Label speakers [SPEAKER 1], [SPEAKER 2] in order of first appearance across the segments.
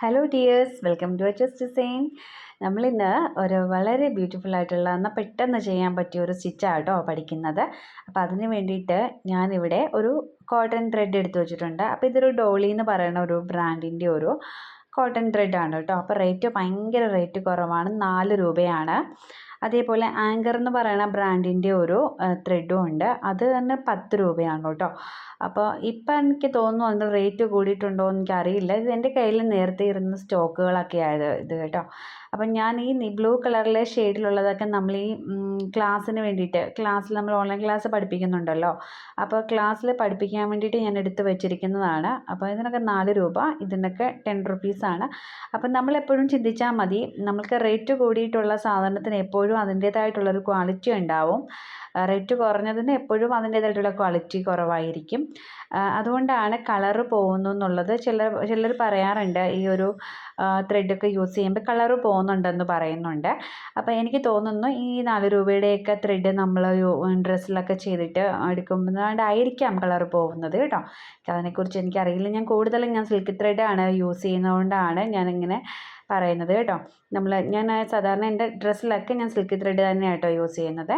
[SPEAKER 1] Hello dears welcome to H S design നമ്മളിന്ന് ഒരു വളരെ ബ്യൂട്ടിഫുൾ ആയിട്ടുള്ള എന്നാൽ പെട്ടെന്ന് ചെയ്യാൻ പറ്റിയ ഒരു സ്റ്റിച്ചാട്ടോ പഠിക്കുന്നത്. അപ്പോൾ അതിന് വേണ്ടിയിട്ട് ഞാനിവിടെ ഒരു കോട്ടൺ ത്രെഡ് എടുത്തു വെച്ചിട്ടുണ്ട്. അപ്പോൾ ഇതൊരു ഡോളി എന്ന് പറയുന്ന ഒരു ബ്രാൻഡിന്റെ ഒരു കോട്ടൺ ത്രെഡാണ് കേട്ടോ അപ്പോൾ റേറ്റ് ഭയങ്കര റേറ്റ് കുറവാണ്. നാല് രൂപയാണ്. അതേപോലെ ആങ്കർ എന്ന് പറയുന്ന ബ്രാൻഡിന്റെ ഒരു ത്രെഡും ഉണ്ട്. അത് തന്നെ പത്ത് രൂപയാണ് കേട്ടോ. അപ്പോൾ ഇപ്പം എനിക്ക് തോന്നുന്നു അതിന്റെ റേറ്റ് കൂടിയിട്ടുണ്ടോ എന്ന് എനിക്കറിയില്ല. ഇത് എന്റെ കയ്യിൽ നേരത്തെ ഇരുന്ന സ്റ്റോക്കുകളൊക്കെ ആയത് ഇത് കേട്ടോ. അപ്പം ഞാൻ ഈ ബ്ലൂ കളറിലെ ഷെയ്ഡിലുള്ളതൊക്കെ നമ്മൾ ഈ ക്ലാസ്സിന് വേണ്ടിയിട്ട് ക്ലാസ്സിൽ നമ്മൾ ഓൺലൈൻ ക്ലാസ് പഠിപ്പിക്കുന്നുണ്ടല്ലോ. അപ്പോൾ ക്ലാസ്സിൽ പഠിപ്പിക്കാൻ വേണ്ടിയിട്ട് ഞാൻ എടുത്ത് വെച്ചിരിക്കുന്നതാണ്. അപ്പോൾ ഇതിനൊക്കെ നാല് രൂപ ഇതിനൊക്കെ ടെൻ റുപ്പീസാണ് അപ്പം നമ്മളെപ്പോഴും ചിന്തിച്ചാൽ മതി നമ്മൾക്ക് റേറ്റ് കൂടിയിട്ടുള്ള സാധനത്തിന് എപ്പോഴും അതിന്റേതായിട്ടുള്ളൊരു ക്വാളിറ്റി ഉണ്ടാവും. റേറ്റ് കുറഞ്ഞതിന് എപ്പോഴും അതിന്റേതായിട്ടുള്ള ക്വാളിറ്റി കുറവായിരിക്കും. അതുകൊണ്ടാണ് കളറ് പോകുന്നു എന്നുള്ളത് ചിലർ ചിലർ പറയാറുണ്ട്. ഈ ഒരു ത്രെഡൊക്കെ യൂസ് ചെയ്യുമ്പോൾ കളറ് പോകുന്നുണ്ടെന്ന് പറയുന്നുണ്ട്. അപ്പോൾ എനിക്ക് തോന്നുന്നു ഈ നാല് രൂപയുടെയൊക്കെ ത്രെഡ് നമ്മൾ ഡ്രസ്സിലൊക്കെ ചെയ്തിട്ട് എടുക്കുമ്പോഴായിരിക്കാം കളർ പോകുന്നത് കേട്ടോ. അതിനെക്കുറിച്ച് എനിക്കറിയില്ല. ഞാൻ കൂടുതലും ഞാൻ സിൽക്ക് ത്രെഡാണ് യൂസ് ചെയ്യുന്നതുകൊണ്ടാണ് ഞാനിങ്ങനെ പറയുന്നത് കേട്ടോ. നമ്മൾ ഞാൻ സാധാരണ എന്റെ ഡ്രസ്സിലൊക്കെ ഞാൻ സിൽക്ക് ത്രെഡ് തന്നെയാണ് കേട്ടോ യൂസ് ചെയ്യുന്നത്.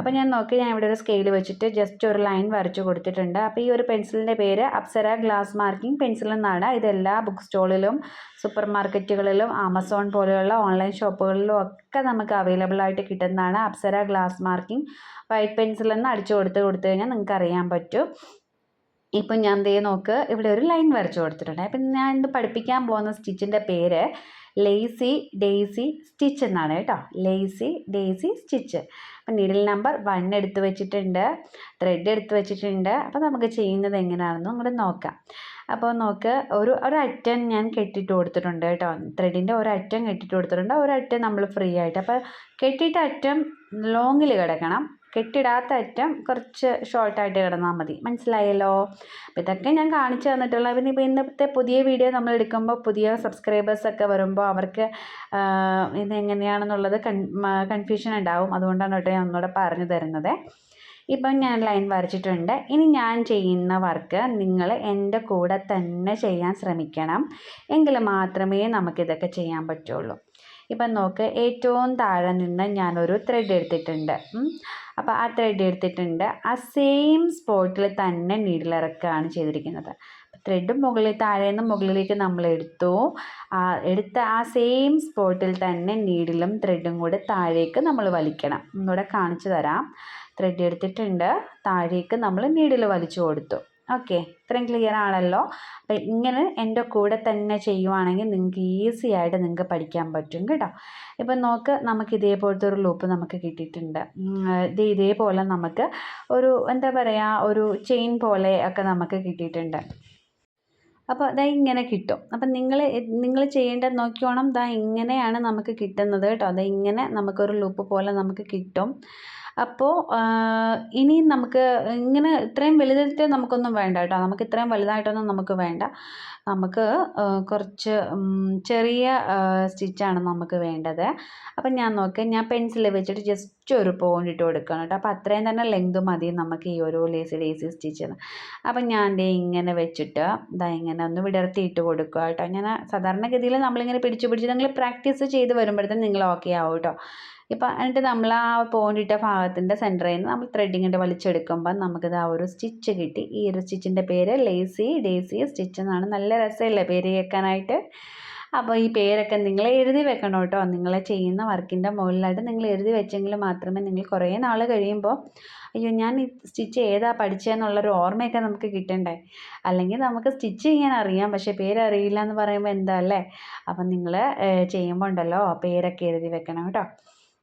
[SPEAKER 1] അപ്പോൾ ഞാൻ നോക്കി ഞാൻ ഇവിടെ ഒരു സ്കെയിൽ വെച്ചിട്ട് ജസ്റ്റ് ഒരു ലൈൻ വരച്ചു കൊടുത്തിട്ടുണ്ട്. അപ്പോൾ ഈ ഒരു പെൻസിലിന്റെ പേര് അപ്സര ഗ്ലാസ് മാർക്കിംഗ് പെൻസിൽ എന്നാണ്. ഇത് എല്ലാ ബുക്ക് സ്റ്റോളിലും സൂപ്പർ മാർക്കറ്റുകളിലും ആമസോൺ പോലെയുള്ള ഓൺലൈൻ ഷോപ്പുകളിലും ഒക്കെ നമുക്ക് അവൈലബിൾ ആയിട്ട് കിട്ടുന്നതാണ് Apsara glass marking. White pencil എന്ന് അടിച്ചു കൊടുത്ത് കൊടുത്തു കഴിഞ്ഞാൽ നിങ്ങൾക്ക് അറിയാൻ പറ്റും. ഇപ്പം ഞാൻ ദേ നോക്ക് ഇവിടെ ഒരു ലൈൻ വരച്ചു കൊടുത്തിട്ടുണ്ട്. അപ്പം ഞാൻ ഇത് പഠിപ്പിക്കാൻ പോകുന്ന സ്റ്റിച്ചിന്റെ പേര് ലേസി ഡേസി സ്റ്റിച്ച് എന്നാണ് കേട്ടോ. ലേസി ഡേസി സ്റ്റിച്ച് അപ്പം നീഡിൽ നമ്പർ വൺ എടുത്ത് വെച്ചിട്ടുണ്ട് ത്രെഡ് എടുത്ത് വെച്ചിട്ടുണ്ട്. അപ്പോൾ നമുക്ക് ചെയ്യുന്നത് എങ്ങനെയാണെന്നും കൂടെ നോക്കാം. അപ്പോൾ നോക്ക് ഒരു ഒരറ്റം ഞാൻ കെട്ടിട്ട് കൊടുത്തിട്ടുണ്ട് കേട്ടോ. ത്രെഡിന്റെ ഒരറ്റം കെട്ടിട്ട് കൊടുത്തിട്ടുണ്ട്. ഒരറ്റം നമ്മൾ ഫ്രീ ആയിട്ട്. അപ്പോൾ കെട്ടിയിട്ട അറ്റം ലോങ്ങിൽ കിടക്കണം. കെട്ടിടാത്ത അറ്റം കുറച്ച് ഷോർട്ടായിട്ട് കിടന്നാൽ മതി. മനസ്സിലായല്ലോ? അപ്പോൾ ഇതൊക്കെ ഞാൻ കാണിച്ചു തന്നിട്ടുള്ള പിന്നെ ഇപ്പോൾ ഇന്നത്തെ പുതിയ വീഡിയോ നമ്മൾ എടുക്കുമ്പോൾ പുതിയ സബ്സ്ക്രൈബേഴ്സൊക്കെ വരുമ്പോൾ അവർക്ക് ഇത് എങ്ങനെയാണെന്നുള്ളത് കൺ കൺഫ്യൂഷൻ ഉണ്ടാവും. അതുകൊണ്ടാണ് കേട്ടോ ഞാൻ ഒന്നുകൂടെ പറഞ്ഞു തരുന്നത്. ഇപ്പം ഞാൻ ലൈൻ വരച്ചിട്ടുണ്ട്. ഇനി ഞാൻ ചെയ്യുന്ന വർക്ക് നിങ്ങൾ എന്റെ കൂടെ തന്നെ ചെയ്യാൻ ശ്രമിക്കണം. എങ്കിൽ മാത്രമേ നമുക്കിതൊക്കെ ചെയ്യാൻ പറ്റുള്ളൂ. ഇപ്പം നോക്ക് ഏറ്റവും താഴെ നിന്ന് ഞാനൊരു ത്രെഡ് എടുത്തിട്ടുണ്ട്. അപ്പോൾ ആ ത്രെഡ് എടുത്തിട്ടുണ്ട്. ആ സെയിം സ്പോട്ടിൽ തന്നെ നീഡിലിറക്കുകയാണ് ചെയ്തിരിക്കുന്നത്. ത്രെഡ് മുകളിൽ താഴെ നിന്ന് മുകളിലേക്ക് നമ്മൾ എടുത്തു. എടുത്ത ആ സെയിം സ്പോട്ടിൽ തന്നെ നീഡിലും ത്രെഡും കൂടെ താഴേക്ക് നമ്മൾ വലിക്കണം. ഒന്നുകൂടെ കാണിച്ചു തരാം. ത്രെഡ് എടുത്തിട്ടുണ്ട്. താഴേക്ക് നമ്മൾ നീഡിൽ വലിച്ചു കൊടുത്തു. ഓക്കെ. ഇത്രയും ക്ലിയർ ആണല്ലോ. അപ്പം ഇങ്ങനെ എന്റെ കൂടെ തന്നെ ചെയ്യുവാണെങ്കിൽ നിങ്ങൾക്ക് ഈസി ആയിട്ട് നിങ്ങൾക്ക് പഠിക്കാൻ പറ്റും കേട്ടോ. ഇപ്പം നോക്ക് നമുക്ക് ഇതേപോലത്തെ ഒരു ലൂപ്പ് നമുക്ക് കിട്ടിയിട്ടുണ്ട്. ഇത് ഇതേപോലെ നമുക്ക് ഒരു എന്താ പറയുക ഒരു ചെയിൻ പോലെ ഒക്കെ നമുക്ക് കിട്ടിയിട്ടുണ്ട്. അപ്പോൾ ദാ ഇങ്ങനെ കിട്ടും. അപ്പം നിങ്ങൾ നിങ്ങൾ ചെയ്യേണ്ടത് നോക്കിയോണം ദാ ഇങ്ങനെയാണ് നമുക്ക് കിട്ടുന്നത് കേട്ടോ. ദാ ഇങ്ങനെ നമുക്കൊരു ലൂപ്പ് പോലെ നമുക്ക് കിട്ടും. അപ്പോൾ ഇനി നമുക്ക് ഇങ്ങനെ ഇത്രയും വലുതായിട്ട് നമുക്കൊന്നും വേണ്ട കേട്ടോ. നമുക്ക് ഇത്രയും വലുതായിട്ടൊന്നും നമുക്ക് വേണ്ട. നമുക്ക് കുറച്ച് ചെറിയ സ്റ്റിച്ചാണ് നമുക്ക് വേണ്ടത്. അപ്പം ഞാൻ നോക്കി ഞാൻ പെൻസിൽ വെച്ചിട്ട് ജസ്റ്റ് ഒരു പോയിന്റ് ഇട്ട് കൊടുക്കുകയാണ് കേട്ടോ. അപ്പോൾ അത്രയും തന്നെ ലെങ്ത് മതി നമുക്ക് ഈ ഓരോ ലേസി ലേസി സ്റ്റിച്ചിന് അപ്പം ഞാൻ ദേ ഇങ്ങനെ വെച്ചിട്ട് ഇതാ ഇങ്ങനെ ഒന്ന് വിടർത്തിയിട്ട് കൊടുക്കുക കേട്ടോ. ഞാൻ സാധാരണഗതിയിൽ നമ്മളിങ്ങനെ പിടിച്ച് പിടിച്ച് നിങ്ങൾ പ്രാക്ടീസ് ചെയ്ത് വരുമ്പോഴത്തേക്കും നിങ്ങൾ ഓക്കെ ആവും കേട്ടോ. ഇപ്പം എന്നിട്ട് നമ്മൾ ആ പോയിന്റിട്ട ഭാഗത്തിന്റെ സെന്ററിൽ നിന്ന് നമ്മൾ ത്രെഡിങ്ങിന്റെ വലിച്ചെടുക്കുമ്പോൾ നമുക്കിത് ആ ഒരു സ്റ്റിച്ച് കിട്ടി. ഈ ഒരു സ്റ്റിച്ചിന്റെ പേര് ലേസി ഡേസി സ്റ്റിച്ച് എന്നാണ്. നല്ല രസമല്ലേ പേര് കേൾക്കാനായിട്ട്? അപ്പോൾ ഈ പേരൊക്കെ നിങ്ങൾ എഴുതി വെക്കണം കേട്ടോ. നിങ്ങൾ ചെയ്യുന്ന വർക്കിന്റെ മുകളിലായിട്ട് നിങ്ങൾ എഴുതി വെച്ചെങ്കിൽ മാത്രമേ നിങ്ങൾ കുറേ നാൾ കഴിയുമ്പോൾ അയ്യോ ഞാൻ ഈ സ്റ്റിച്ച് ഏതാ പഠിച്ചതെന്നുള്ളൊരു ഓർമ്മയൊക്കെ നമുക്ക് കിട്ടണ്ടേ? അല്ലെങ്കിൽ നമുക്ക് സ്റ്റിച്ച് ചെയ്യാൻ അറിയാം പക്ഷേ പേരറിയില്ല എന്ന് പറയുമ്പോൾ എന്താ അല്ലേ? അപ്പം നിങ്ങൾ ചെയ്യുമ്പോൾ ഉണ്ടല്ലോ പേരൊക്കെ എഴുതി വെക്കണം കേട്ടോ.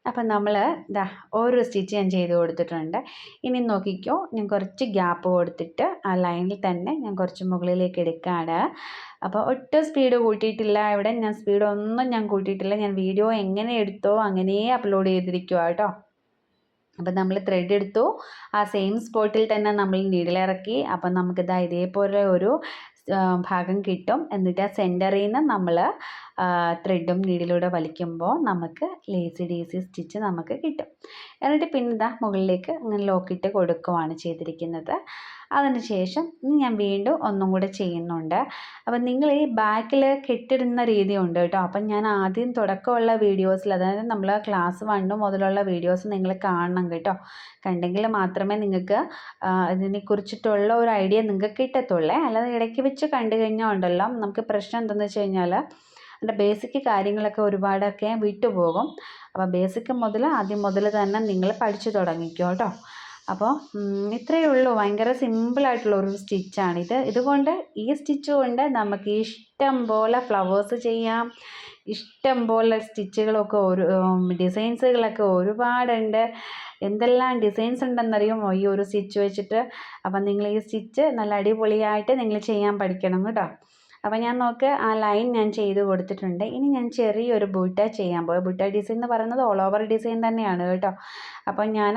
[SPEAKER 1] അപ്പം നമ്മൾ ഇതാ ഓരോ സ്റ്റിച്ച് ഞാൻ ചെയ്ത് കൊടുത്തിട്ടുണ്ട്. ഇനി നോക്കിക്കോ ഞാൻ കുറച്ച് ഗ്യാപ്പ് കൊടുത്തിട്ട് ആ ലൈനിൽ തന്നെ ഞാൻ കുറച്ച് മുകളിലേക്ക് എടുക്കുകയാണ് അപ്പോൾ ഒട്ടും സ്പീഡ് കൂട്ടിയിട്ടില്ല. ഇവിടെ ഞാൻ സ്പീഡ് ഒന്നും ഞാൻ കൂട്ടിയിട്ടില്ല. ഞാൻ വീഡിയോ എങ്ങനെ എടുത്തോ അങ്ങനെ അപ്ലോഡ് ചെയ്തിരിക്കുക കേട്ടോ. അപ്പം നമ്മൾ ത്രെഡ് എടുത്തു. ആ സെയിം സ്പോട്ടിൽ തന്നെ നമ്മൾ നീഡിലിറക്കി അപ്പം നമുക്കിതാ ഇതേപോലെ ഒരു ഭാഗം കിട്ടും. എന്നിട്ട് ആ സെന്ററിൽ നിന്ന് നമ്മൾ ത്രെഡും നീഡിലൂടെ വലിക്കുമ്പോൾ നമുക്ക് ലേസി ഡേസി സ്റ്റിച്ച് നമുക്ക് കിട്ടും. എന്നിട്ട് പിന്നെ ഇതാ മുകളിലേക്ക് ഇങ്ങനെ ലോക്കിട്ട് കൊടുക്കുവാണ് ചെയ്തിരിക്കുന്നത്. അതിനുശേഷം ഞാൻ വീണ്ടും ഒന്നും കൂടെ ചെയ്യുന്നുണ്ട്. അപ്പം നിങ്ങൾ ഈ ബാക്കിൽ കെട്ടിടുന്ന രീതി ഉണ്ട് കേട്ടോ. അപ്പം ഞാൻ ആദ്യം തുടക്കമുള്ള വീഡിയോസിൽ അതായത് നമ്മൾ ക്ലാസ് വണ്ണ് മുതലുള്ള വീഡിയോസ് നിങ്ങൾ കാണണം കേട്ടോ. കണ്ടെങ്കിൽ മാത്രമേ നിങ്ങൾക്ക് ഇതിനെക്കുറിച്ചിട്ടുള്ള ഒരു ഐഡിയ നിങ്ങൾക്ക് കിട്ടത്തുള്ളേ. അല്ലാതെ ഇടയ്ക്ക് വെച്ച് കണ്ടു കഴിഞ്ഞാൽ ഉണ്ടല്ലോ. നമുക്ക് പ്രശ്നം എന്തെന്ന് വെച്ച് കഴിഞ്ഞാൽ അതിന്റെ ബേസിക് കാര്യങ്ങളൊക്കെ ഒരുപാടൊക്കെ വിട്ടുപോകും. അപ്പോൾ ബേസിക് മുതൽ ആദ്യം മുതൽ തന്നെ നിങ്ങൾ പഠിച്ചു തുടങ്ങിക്കോ കേട്ടോ. അപ്പോൾ ഇത്രയേ ഉള്ളൂ. ഭയങ്കര സിമ്പിളായിട്ടുള്ള ഒരു സ്റ്റിച്ചാണ് ഇത് ഇതുകൊണ്ട് ഈ സ്റ്റിച്ച് കൊണ്ട് നമുക്ക് ഇഷ്ടം പോലെ ഫ്ലവേഴ്സ് ചെയ്യാം. ഇഷ്ടം പോലെ സ്റ്റിച്ചുകളൊക്കെ ഒരു ഡിസൈൻസുകളൊക്കെ ഒരുപാടുണ്ട്. എന്തെല്ലാം ഡിസൈൻസ് ഉണ്ടെന്നറിയുമോ ഈ ഒരു സ്റ്റിച്ച് വെച്ചിട്ട്? അപ്പം നിങ്ങൾ ഈ സ്റ്റിച്ച് നല്ല അടിപൊളിയായിട്ട് നിങ്ങൾ ചെയ്യാൻ പഠിക്കണം കേട്ടോ. അപ്പോൾ ഞാൻ നോക്ക് ആ ലൈൻ ഞാൻ ചെയ്ത് കൊടുത്തിട്ടുണ്ട്. ഇനി ഞാൻ ചെറിയൊരു ബൂട്ട ചെയ്യാൻ പോയി ബൂട്ട ഡിസൈൻ എന്ന് പറയുന്നത് ഓൾ ഓവർ ഡിസൈൻ തന്നെയാണ് കേട്ടോ. അപ്പോൾ ഞാൻ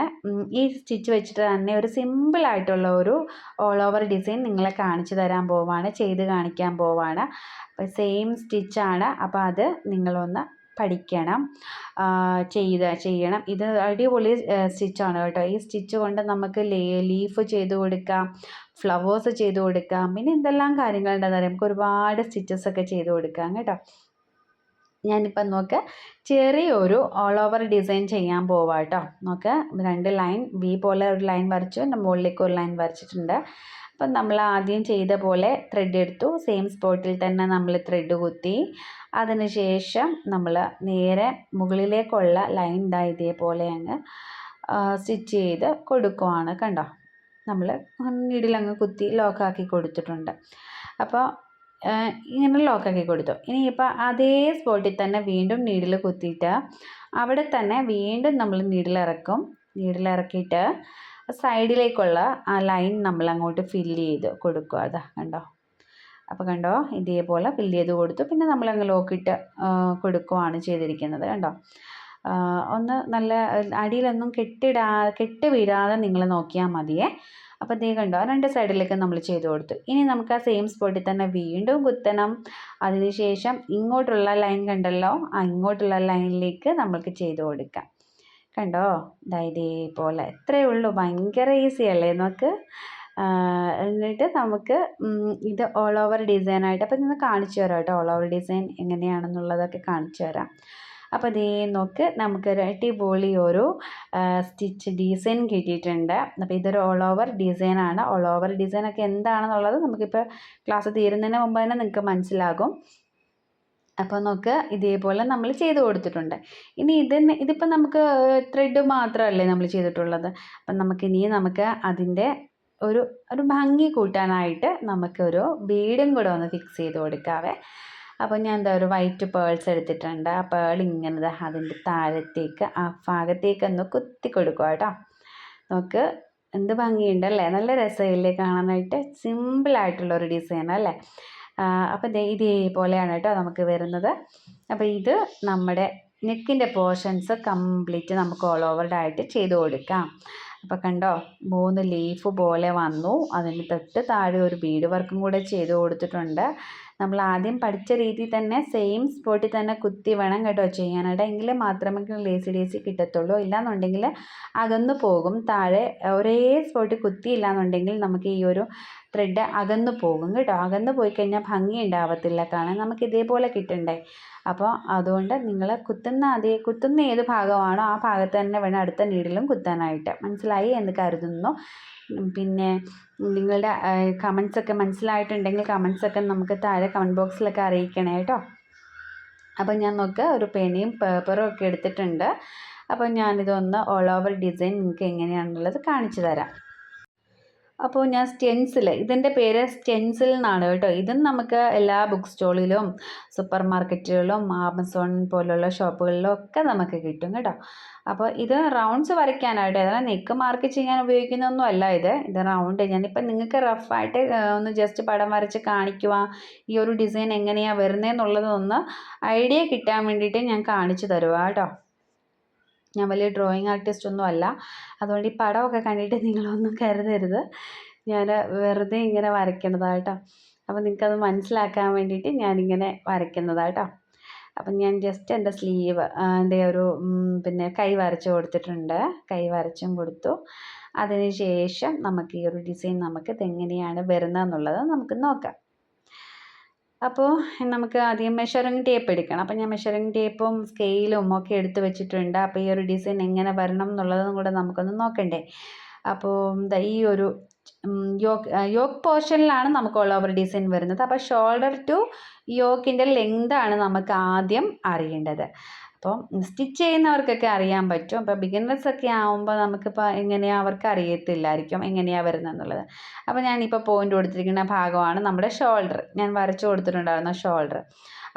[SPEAKER 1] ഈ സ്റ്റിച്ച് വെച്ചിട്ട് തന്നെ ഒരു സിമ്പിളായിട്ടുള്ള ഒരു ഓൾ ഓവർ ഡിസൈൻ നിങ്ങളെ കാണിച്ചു തരാൻ പോവാണ് ചെയ്ത് കാണിക്കാൻ പോവാണ്. അപ്പോൾ സെയിം സ്റ്റിച്ചാണ് അപ്പോൾ അത് നിങ്ങളൊന്ന് പഠിക്കണം. ചെയ്ത് ചെയ്യണം. ഇത് അടിപൊളി സ്റ്റിച്ചാണ് കേട്ടോ. ഈ സ്റ്റിച്ച് കൊണ്ട് നമുക്ക് ലേ ലീഫ് ചെയ്ത് കൊടുക്കാം ഫ്ലവേഴ്സ് ചെയ്ത് കൊടുക്കാം പിന്നെ എന്തെല്ലാം കാര്യങ്ങളുണ്ടെന്ന് അറിയാം. നമുക്ക് ഒരുപാട് സ്റ്റിച്ചസ് ഒക്കെ ചെയ്ത് കൊടുക്കാം കേട്ടോ. ഞാനിപ്പം നോക്ക് ചെറിയൊരു ഓൾ ഓവർ ഡിസൈൻ ചെയ്യാൻ പോവാം കേട്ടോ. നോക്ക് രണ്ട് ലൈൻ വി പോലെ ഒരു ലൈൻ വരച്ചു എന്റെ മുകളിലേക്ക് ഒരു ലൈൻ വരച്ചിട്ടുണ്ട്. അപ്പം നമ്മൾ ആദ്യം ചെയ്ത പോലെ ത്രെഡ് എടുത്തു. സെയിം സ്പോട്ടിൽ തന്നെ നമ്മൾ ത്രെഡ് കുത്തി. അതിന് ശേഷം നമ്മൾ നേരെ മുകളിലേക്കുള്ള ലൈൻ ഇതാ ഇതേപോലെ അങ്ങ് സ്റ്റിച്ച് ചെയ്ത് കൊടുക്കുവാണ് കണ്ടോ? നമ്മൾ നീഡിലങ്ങ് കുത്തി ലോക്കാക്കി കൊടുത്തിട്ടുണ്ട്. അപ്പോൾ ഇങ്ങനെ ലോക്കാക്കി കൊടുത്തു. ഇനിയിപ്പോൾ അതേ സ്പോട്ടിൽ തന്നെ വീണ്ടും നീഡിൽ കുത്തിയിട്ട് അവിടെ തന്നെ വീണ്ടും നമ്മൾ നീഡിലിറക്കും നീഡിലിറക്കിയിട്ട് സൈഡിലേക്കുള്ള ആ ലൈൻ നമ്മൾ അങ്ങോട്ട് ഫില്ല് ചെയ്ത് കൊടുക്കുക. അതാ കണ്ടോ? അപ്പോൾ കണ്ടോ ഇതേപോലെ ഫില്ല് ചെയ്ത് കൊടുത്തു. പിന്നെ നമ്മളങ്ങ് ലോക്കിട്ട് കൊടുക്കുവാണ് ചെയ്തിരിക്കുന്നത് കണ്ടോ. ഒന്ന് നല്ല അടിയിലൊന്നും കെട്ടിടാ കെട്ട് വീഴാതെ നിങ്ങൾ നോക്കിയാൽ മതിയേ. അപ്പോൾ ഇതേ കണ്ടോ രണ്ട് സൈഡിലേക്ക് നമ്മൾ ചെയ്ത് കൊടുത്തു. ഇനി നമുക്ക് ആ സെയിം സ്പോട്ടിൽ തന്നെ വീണ്ടും കുത്തണം. അതിനുശേഷം ഇങ്ങോട്ടുള്ള ലൈൻ കണ്ടല്ലോ ആ ഇങ്ങോട്ടുള്ള ലൈനിലേക്ക് നമ്മൾക്ക് ചെയ്ത് കൊടുക്കാം. കണ്ടോ ദാ ഇതേപോലെ. ഇത്രയേ ഉള്ളൂ. ഭയങ്കര ഈസി അല്ലേ നമുക്ക്? എന്നിട്ട് നമുക്ക് ഇത് ഓൾ ഓവർ ഡിസൈൻ ആയിട്ട് അപ്പോൾ ഇന്ന് കാണിച്ചു തരാം കേട്ടോ. ഓൾ ഓവർ ഡിസൈൻ എങ്ങനെയാണെന്നുള്ളതൊക്കെ കാണിച്ചു തരാം. അപ്പോൾ ഇതേ നോക്ക് നമുക്കൊരു അടിപൊളി ഒരു സ്റ്റിച്ച് ഡിസൈൻ കിട്ടിയിട്ടുണ്ട്. അപ്പോൾ ഇതൊരു ഓൾ ഓവർ ഡിസൈനാണ് ഓൾ ഓവർ ഡിസൈൻ ഒക്കെ എന്താണെന്നുള്ളത് നമുക്കിപ്പോൾ ക്ലാസ് തീരുന്നതിന് മുമ്പ് തന്നെ നിങ്ങൾക്ക് മനസ്സിലാകും. അപ്പോൾ നമുക്ക് ഇതേപോലെ നമ്മൾ ചെയ്ത് കൊടുത്തിട്ടുണ്ട്. ഇനി ഇതിന് ഇതിപ്പോൾ നമുക്ക് ത്രെഡ് മാത്രമല്ലേ നമ്മൾ ചെയ്തിട്ടുള്ളത്? അപ്പം നമുക്കിനി നമുക്ക് അതിന്റെ ഒരു ഒരു ഭംഗി കൂട്ടാനായിട്ട് നമുക്കൊരു ബീഡും കൂടെ ഒന്ന് ഫിക്സ് ചെയ്ത് കൊടുക്കാവേ. അപ്പോൾ ഞാൻ എന്താ ഒരു വൈറ്റ് പേൾസ് എടുത്തിട്ടുണ്ട്. ആ പേൾ ഇങ്ങനെ അതിന്റെ താഴത്തേക്ക് ആ ഭാഗത്തേക്ക് ഒന്ന് കുത്തി കൊടുക്കുക കേട്ടോ. നമുക്ക് എന്ത് ഭംഗിയുണ്ടല്ലേ നല്ല രസമില്ലേ കാണാനായിട്ട്? സിമ്പിളായിട്ടുള്ളൊരു ഡിസൈൻ അല്ലേ? അപ്പം ഇതേപോലെയാണ് കേട്ടോ നമുക്ക് വരുന്നത്. അപ്പോൾ ഇത് നമ്മുടെ നെക്കിന്റെ പോർഷൻസ് കംപ്ലീറ്റ് നമുക്ക് ഓൾ ഓവർഡായിട്ട് ചെയ്ത് കൊടുക്കാം. അപ്പോൾ കണ്ടോ മൂന്ന് ലീഫ് പോലെ വന്നു. അതിന് തൊട്ട് താഴെ ഒരു ബീഡ് വർക്കും കൂടെ ചെയ്ത് കൊടുത്തിട്ടുണ്ട്. നമ്മൾ ആദ്യം പഠിച്ച രീതി തന്നെ സെയിം സ്പോട്ടിൽ തന്നെ കുത്തി വേണം കേട്ടോ ചെയ്യാനായിട്ട് എങ്കിൽ മാത്രമേ ലേസി ഡേസി കിട്ടത്തുള്ളൂ. ഇല്ലാന്നുണ്ടെങ്കിൽ അകന്നു പോകും. താഴെ ഒരേ സ്പോട്ടിൽ കുത്തി എന്നുണ്ടെങ്കിൽ നമുക്ക് ഈ ഒരു ത്രെഡ് അകന്നു പോകും കേട്ടോ. അകന്നു പോയി കഴിഞ്ഞാൽ ഭംഗി ഉണ്ടാവത്തില്ല. കാണാൻ നമുക്ക് ഇതേപോലെ കിട്ടണ്ടേ? അപ്പോൾ അതുകൊണ്ട് നിങ്ങൾ കുത്തുന്ന അതേ കുത്തുന്ന ഏത് ഭാഗമാണോ ആ ഭാഗത്ത് തന്നെ വേണം അടുത്ത നീഡിലും കുത്താനായിട്ട്. മനസ്സിലായി എന്ന് കരുതുന്നു. പിന്നെ നിങ്ങളുടെ കമൻസൊക്കെ മനസ്സിലായിട്ടുണ്ടെങ്കിൽ കമൻസൊക്കെ നമുക്ക് താഴെ കമന്റ് ബോക്സിലൊക്കെ അറിയിക്കണേ കേട്ടോ. അപ്പോൾ ഞാൻ നോക്കുക ഒരു പേനയും പേപ്പറും ഒക്കെ എടുത്തിട്ടുണ്ട്. അപ്പോൾ ഞാനിതൊന്ന് ഓൾ ഓവർ ഡിസൈൻ നിങ്ങൾക്ക് എങ്ങനെയാണെന്നുള്ളത് കാണിച്ചു തരാം. അപ്പോൾ ഞാൻ സ്റ്റെൻസിൽ ഇതിന്റെ പേര് സ്റ്റെൻസിൽ എന്നാണ് കേട്ടോ. ഇതും നമുക്ക് എല്ലാ ബുക്ക് സ്റ്റോളിലും സൂപ്പർ മാർക്കറ്റുകളിലും ആമസോൺ പോലുള്ള ഷോപ്പുകളിലും ഒക്കെ നമുക്ക് കിട്ടും കേട്ടോ. അപ്പോൾ ഇത് റൗണ്ട്സ് വരയ്ക്കാനായിട്ട് അതായത് നെക്ക് മാർക്ക് ചെയ്യാൻ ഉപയോഗിക്കുന്നൊന്നും അല്ല ഇത്. ഇത് റൗണ്ട് ഞാനിപ്പോൾ നിങ്ങൾക്ക് റഫായിട്ട് ഒന്ന് ജസ്റ്റ് പടം വരച്ച് കാണിക്കുക ഈ ഒരു ഡിസൈൻ എങ്ങനെയാണ് വരുന്നതെന്നുള്ളതൊന്ന് ഐഡിയ കിട്ടാൻ വേണ്ടിയിട്ട് ഞാൻ കാണിച്ചു തരുവാ കേട്ടോ. ഞാൻ വലിയ ഡ്രോയിങ് ആർട്ടിസ്റ്റ് ഒന്നും അല്ല. അതുകൊണ്ട് ഈ പടമൊക്കെ കണ്ടിട്ട് നിങ്ങളൊന്നും കരുതരുത്. ഞാൻ വെറുതെ ഇങ്ങനെ വരയ്ക്കുന്നതാണ് കേട്ടോ അപ്പോൾ നിങ്ങൾക്കത് മനസ്സിലാക്കാൻ വേണ്ടിയിട്ട് ഞാനിങ്ങനെ വരയ്ക്കുന്നതാണ് കേട്ടോ അപ്പം ഞാൻ ജസ്റ്റ് എന്റെ സ്ലീവ് എന്റെ ഒരു പിന്നെ കൈ വരച്ച് കൊടുത്തിട്ടുണ്ട്. കൈ വരച്ചും കൊടുത്തു. അതിനുശേഷം നമുക്ക് ഈ ഒരു ഡിസൈൻ നമുക്ക് ഇതെങ്ങനെയാണ് വരുന്നതെന്നുള്ളത് നമുക്ക് നോക്കാം. അപ്പോൾ നമുക്ക് ആദ്യം മെഷറിങ് ടേപ്പ് എടുക്കണം. അപ്പോൾ ഞാൻ മെഷറിങ് ടേപ്പും സ്കെയിലും ഒക്കെ എടുത്ത് വെച്ചിട്ടുണ്ട്. അപ്പോൾ ഈ ഒരു ഡിസൈൻ എങ്ങനെ വരണം എന്നുള്ളതും കൂടെ നമുക്കൊന്ന് നോക്കണ്ടേ. അപ്പോൾ ഈ ഒരു യോക്ക് യോക്ക് പോർഷനിലാണ് നമുക്ക് ഓൾ ഓവർ ഡിസൈൻ വരുന്നത്. അപ്പോൾ ഷോൾഡർ ടു യോക്കിന്റെ ലെങ്താണ് നമുക്ക് ആദ്യം അറിയേണ്ടത്. അപ്പോൾ സ്റ്റിച്ച് ചെയ്യുന്നവർക്കൊക്കെ അറിയാൻ പറ്റും. അപ്പോൾ ബിഗിനേഴ്സ് ഒക്കെ ആകുമ്പോൾ നമുക്കിപ്പോൾ എങ്ങനെയാണ് അവർക്ക് അറിയത്തില്ലായിരിക്കും എങ്ങനെയാണ് വരുന്നതെന്നുള്ളത്. അപ്പോൾ ഞാനിപ്പോൾ പോയിന്റ് കൊടുത്തിരിക്കുന്ന ഭാഗമാണ് നമ്മുടെ ഷോൾഡർ ഞാൻ വരച്ചു കൊടുത്തിട്ടുണ്ടായിരുന്ന ഷോൾഡർ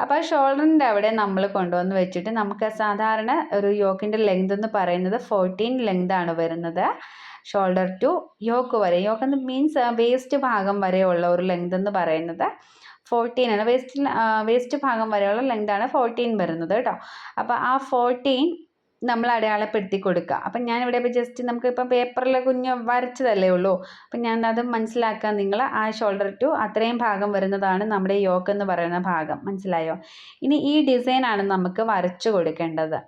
[SPEAKER 1] അപ്പോൾ ആ ഷോൾഡറിന്റെ അവിടെ നമ്മൾ കൊണ്ടുവന്ന് വെച്ചിട്ട് നമുക്ക് സാധാരണ ഒരു യോക്കിന്റെ ലെങ്ത് എന്ന് പറയുന്നത് ഫോർട്ടീൻ ലെങ്ത് ആണ് വരുന്നത്. ഷോൾഡർ ടു യോക്ക് വരെ. യോക്ക് എന്ന് മീൻസ് വേസ്റ്റ് ഭാഗം വരെയുള്ള ഒരു ലെങ്ത് എന്ന് പറയുന്നത്. ഫോർട്ടീൻ ആണ് വേസ്റ്റ് വേസ്റ്റ് ഭാഗം വരെയുള്ള ലെങ്താണ് ഫോർട്ടീൻ വരുന്നത് കേട്ടോ. അപ്പോൾ ആ ഫോർട്ടീൻ നമ്മൾ അടയാളപ്പെടുത്തി കൊടുക്കുക. അപ്പം ഞാനിവിടെ ഇപ്പോൾ ജസ്റ്റ് നമുക്ക് ഇപ്പം പേപ്പറിൽ കുഞ്ഞ് വരച്ചതല്ലേ ഉള്ളൂ. അപ്പം ഞാൻ അത് മനസ്സിലാക്കാൻ നിങ്ങൾ ആ ഷോൾഡർ ടു അത്രയും ഭാഗം വരുന്നതാണ് നമ്മുടെ യോക്ക് എന്ന് പറയുന്ന ഭാഗം. മനസ്സിലായോ? ഇനി ഈ ഡിസൈനാണ് നമുക്ക് വരച്ചു കൊടുക്കേണ്ടത്.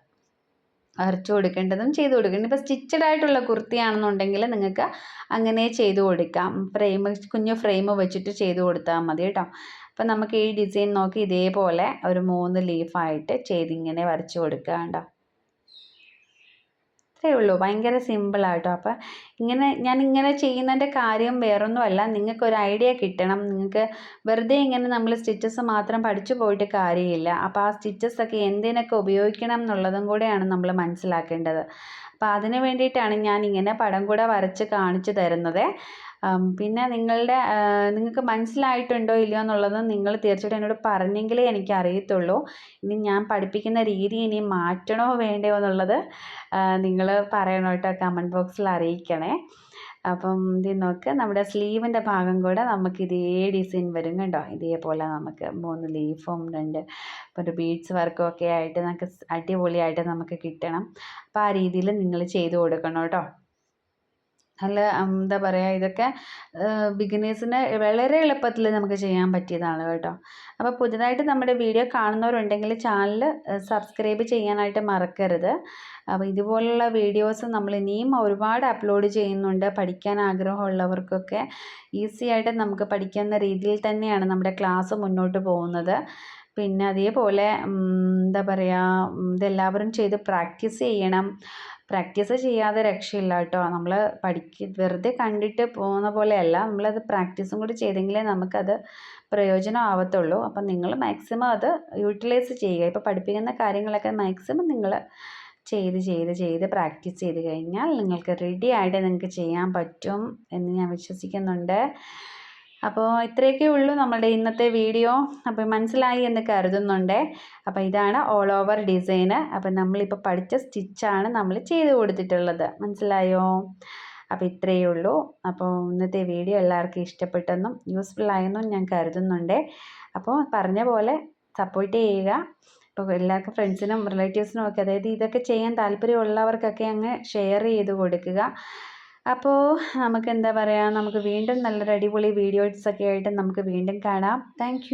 [SPEAKER 1] വരച്ചു കൊടുക്കേണ്ടതും ചെയ്തു കൊടുക്കേണ്ടത്. ഇപ്പോൾ സ്റ്റിച്ചഡ് ആയിട്ടുള്ള കുർത്തിയാണെന്നുണ്ടെങ്കിൽ നിങ്ങൾക്ക് അങ്ങനെ ചെയ്തു കൊടുക്കാം. ഫ്രെയിം കുഞ്ഞു ഫ്രെയിം വെച്ചിട്ട് ചെയ്തു കൊടുത്താൽ മതി കേട്ടോ. അപ്പം നമുക്ക് ഈ ഡിസൈൻ നോക്കി ഇതേപോലെ ഒരു മൂന്ന് ലീഫായിട്ട് ചെയ്തിങ്ങനെ വരച്ച് കൊടുക്കുക കേട്ടോ. അത്രയേ ഉള്ളൂ. ഭയങ്കര സിമ്പിളാട്ടോ അപ്പം ഇങ്ങനെ ഞാൻ ഇങ്ങനെ ചെയ്യുന്നതിന്റെ കാര്യം വേറൊന്നുമല്ല. നിങ്ങൾക്കൊരു ഐഡിയ കിട്ടണം. നിങ്ങൾക്ക് വെറുതെ ഇങ്ങനെ നമ്മൾ സ്റ്റിച്ചസ് മാത്രം പഠിച്ചു പോയിട്ട് കാര്യമില്ല. അപ്പോൾ ആ സ്റ്റിച്ചസൊക്കെ എന്തിനൊക്കെ ഉപയോഗിക്കണം എന്നുള്ളതും കൂടെയാണ് നമ്മൾ മനസ്സിലാക്കേണ്ടത്. അപ്പോൾ അതിന് വേണ്ടിയിട്ടാണ് ഞാൻ ഇങ്ങനെ പടം കൂടെ വരച്ച് കാണിച്ചു തരുന്നത്. പിന്നെ നിങ്ങളുടെ നിങ്ങൾക്ക് മനസ്സിലായിട്ടുണ്ടോ ഇല്ലയോ എന്നുള്ളത് നിങ്ങൾ തീർച്ചയായിട്ടും എന്നോട് പറഞ്ഞെങ്കിലേ എനിക്ക് അറിയത്തുള്ളൂ ഇനി ഞാൻ പഠിപ്പിക്കുന്ന രീതി ഇനി മാറ്റണോ വേണ്ടയോ എന്നുള്ളത് നിങ്ങൾ പറയണം കേട്ടോ കമന്റ് ബോക്സിൽ അറിയിക്കണേ. അപ്പം ഇത് നോക്ക് നമ്മുടെ സ്ലീവിന്റെ ഭാഗം കൂടെ നമുക്ക് ഇതേ ഡിസൈൻ വരും കണ്ടോ? ഇതേപോലെ നമുക്ക് മൂന്ന് ലീഫും രണ്ട് ഒരു ബീഡ്സ് വർക്കും ഒക്കെ ആയിട്ട് നമുക്ക് അടിപൊളിയായിട്ട് നമുക്ക് കിട്ടണം. അപ്പോൾ ആ രീതിയിൽ നിങ്ങൾ ചെയ്ത് കൊടുക്കണം കേട്ടോ. നല്ല എന്താ പറയുക ഇതൊക്കെ ബിഗിനേഴ്സിന് വളരെ എളുപ്പത്തിൽ നമുക്ക് ചെയ്യാൻ പറ്റിയതാണ് കേട്ടോ. അപ്പോൾ പുതുതായിട്ട് നമ്മുടെ വീഡിയോ കാണുന്നവരുണ്ടെങ്കിൽ ചാനൽ സബ്സ്ക്രൈബ് ചെയ്യാനായിട്ട് മറക്കരുത്. അപ്പോൾ ഇതുപോലുള്ള വീഡിയോസ് നമ്മൾ ഇനിയും ഒരുപാട് അപ്ലോഡ് ചെയ്യുന്നുണ്ട്. പഠിക്കാൻ ആഗ്രഹമുള്ളവർക്കൊക്കെ ഈസി ആയിട്ട് നമുക്ക് പഠിക്കുന്ന രീതിയിൽ തന്നെയാണ് നമ്മുടെ ക്ലാസ് മുന്നോട്ട് പോകുന്നത്. പിന്നെ അതേപോലെ എന്താ പറയുക ഇതെല്ലാവരും ചെയ്ത് പ്രാക്ടീസ് ചെയ്യണം. പ്രാക്ടീസ് ചെയ്യാതെ രക്ഷയില്ല കേട്ടോ. നമ്മൾ പഠിക്ക വെറുതെ കണ്ടിട്ട് പോകുന്ന പോലെയല്ല. നമ്മളത് പ്രാക്ടീസും കൂടി ചെയ്തെങ്കിലേ നമുക്കത് പ്രയോജനം ആവത്തുള്ളൂ. അപ്പം നിങ്ങൾ മാക്സിമം അത് യൂട്ടിലൈസ് ചെയ്യുക. ഇപ്പോൾ പഠിപ്പിക്കുന്ന കാര്യങ്ങളൊക്കെ മാക്സിമം നിങ്ങൾ ചെയ്ത് ചെയ്ത് ചെയ്ത് പ്രാക്ടീസ് ചെയ്ത് കഴിഞ്ഞാൽ നിങ്ങൾക്ക് റെഡി ആയിട്ട് നിങ്ങൾക്ക് ചെയ്യാൻ പറ്റും എന്ന് ഞാൻ വിശ്വസിക്കുന്നുണ്ട്. അപ്പോൾ ഇത്രയൊക്കെ ഉള്ളൂ നമ്മളുടെ ഇന്നത്തെ വീഡിയോ. അപ്പോൾ മനസ്സിലായി എന്ന് കരുതുന്നുണ്ട്. അപ്പോൾ ഇതാണ് ഓൾ ഓവർ ഡിസൈന് അപ്പോൾ നമ്മളിപ്പോൾ പഠിച്ച സ്റ്റിച്ചാണ് നമ്മൾ ചെയ്ത് കൊടുത്തിട്ടുള്ളത്. മനസ്സിലായോ? അപ്പോൾ ഇത്രയേ ഉള്ളൂ. അപ്പോൾ ഇന്നത്തെ വീഡിയോ എല്ലാവർക്കും ഇഷ്ടപ്പെട്ടെന്നും യൂസ്ഫുൾ ആയെന്നും ഞാൻ കരുതുന്നുണ്ട്. അപ്പോൾ പറഞ്ഞ പോലെ സപ്പോർട്ട് ചെയ്യുക. ഇപ്പോൾ എല്ലാവർക്കും ഫ്രണ്ട്സിനും റിലേറ്റീവ്സിനും ഒക്കെ അതായത് ഇതൊക്കെ ചെയ്യാൻ താല്പര്യമുള്ളവർക്കൊക്കെ അങ്ങ് ഷെയർ ചെയ്ത് കൊടുക്കുക. അപ്പോൾ നമുക്ക് എന്താ പറയുക നമുക്ക് വീണ്ടും നല്ലൊരു അടിപൊളി വീഡിയോസൊക്കെ ആയിട്ട് നമുക്ക് വീണ്ടും കാണാം. താങ്ക്